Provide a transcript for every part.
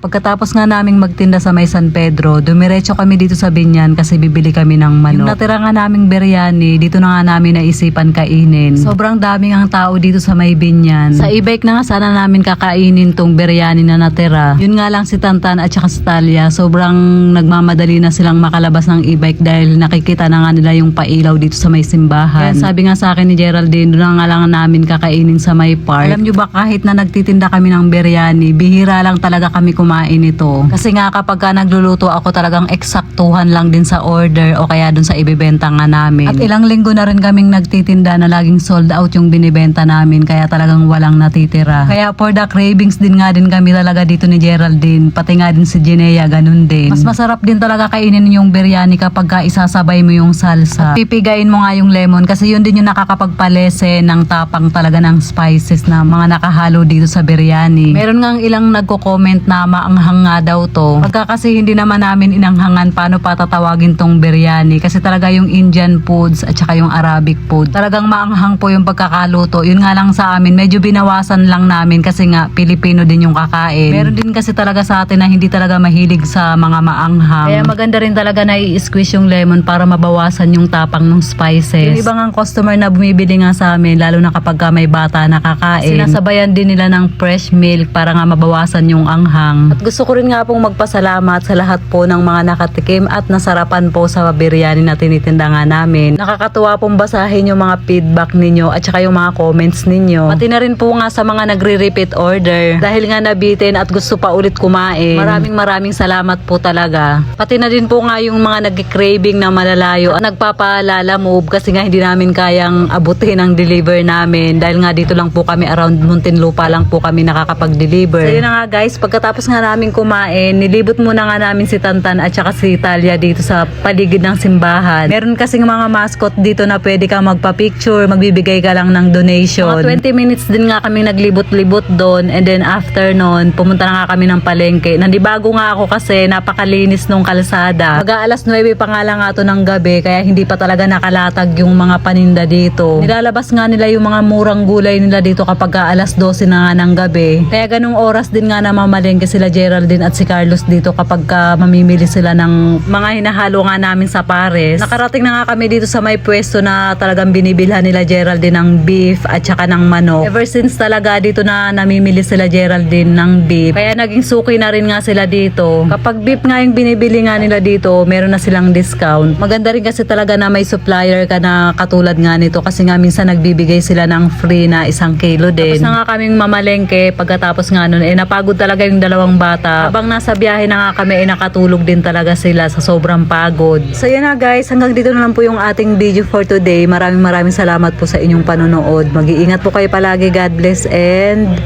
Pagkatapos nga naming magtinda sa may San Pedro, dumiretso kami dito sa Binyan kasi bibili kami ng manok. Yung natira nga naming biryani, dito na nga namin naisipan kainin. Sobrang daming ang tao dito sa may Binyan. Sa e-bike na nga sana namin kakainin tong biryani na natira. Yun nga lang si Tantan at saka si Talia, sobrang nagmamadali na silang makalabas ng e-bike dahil nakikita na nga nila yung pailaw dito sa may simbahan. Kaya sabi nga sa akin ni Geraldine, doon na nga lang namin kakainin sa may park. Alam nyo ba kahit na nagtitinda kami ng biryani, bihira lang talaga kami kumain nito. Kasi nga kapag ka nagluluto ako talagang eksaktuhan lang din sa order o kaya dun sa ibibenta nga namin. At ilang linggo na rin kaming nagtitinda na laging sold out yung binibenta namin kaya talagang walang natitira. Kaya for the cravings din nga din kami talaga dito ni Geraldine, pati nga din si Jinea ganun din. Mas masarap din talaga kainin yung biryani kapag ka isasabay mo yung salsa. At pipigain mo nga yung lemon kasi yun din yung nakakapagpalese ng tapang talaga ng spices na mga nakahalo dito sa biryani. Meron nga ilang nagko-comment na maanghang nga daw to. Pagka kasi hindi naman namin inanghangan paano pa tatawagin tong biryani kasi talaga yung Indian foods at saka yung Arabic food. Talagang maanghang po yung pagkakaluto. Yun nga lang sa amin, medyo binawasan lang namin kasi nga Pilipino din yung kakain. Meron din kasi talaga sa atin na hindi talaga mahilig sa mga maanghang. Kaya maganda rin talaga na i-squeeze yung lemon para mabawasan yung tapang ng spices. Yung ibang ang customer na bumibili nga sa amin, lalo na kapag ka may bata na kakain, sinasabayan din nila ng fresh milk para nga mabawasan yung anghang. At gusto ko rin nga pong magpasalamat sa lahat po ng mga nakatikim at nasarapan po sa biryani na tinitinda nga namin. Nakakatuwa pong basahin yung mga feedback ninyo at saka yung mga comments ninyo. Pati na rin po nga sa mga nagre-repeat order. Dahil nga nabitin at gusto pa ulit kumain. Maraming maraming salamat po talaga. Pati na din po nga yung mga nag-craving na malalayo at nagpapaalala move kasi nga hindi namin kayang abutin ang deliver namin dahil nga dito lang po kami around Muntinlupa lang po kami nakakapag-deliver. So yun na nga guys, pagkatapos nga namin kumain, nilibot muna nga namin si Tantan at saka si Talia dito sa paligid ng simbahan. Meron kasing mga mascot dito na pwede ka magpa-picture, magbibigay ka lang ng donation. Mga 20 minutes din nga kami naglibot-libot doon and then after noon, pumunta na nga kami ng palengke. Nandibago nga ako kasi napakalinis nung kalsada. Mag alas 9 pa nga lang nga to ng gabi kaya hindi pa talaga nakalatag yung mga paninda dito. Nilalabas nga nila yung mga murang gulay nila dito kapag ka alas 12 na nga ng gabi. Kaya ganung oras din nga na mamalengke sila Geraldine at si Carlos dito kapag ka mamimili sila ng mga hinahalo nga namin sa pares. Nakarating na nga kami dito sa may pwesto na talagang binibilhan nila Geraldine ng beef at saka ng manok. Ever since talaga dito na namimili sila Geraldine ng beef. Kaya naging suki na rin nga sila dito. Kapag beef nga yung binibili nga nila dito, meron na silang discount. Maganda rin kasi talaga na may supplier ka na katulad nga nito kasi nga minsan nagbibigay sila ng free na isang kilo din. Tapos na nga kaming mamalengke pagkatapos nga nun, eh napagod talaga yung dalawang bata. Habang nasa biyahe na nga kami, eh nakatulog din talaga sila sa sobrang pagod. So yun na guys, hanggang dito na lang po yung ating video for today. Maraming maraming salamat po sa inyong panonood. Mag-iingat po kayo palagi. God bless and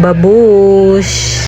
babush!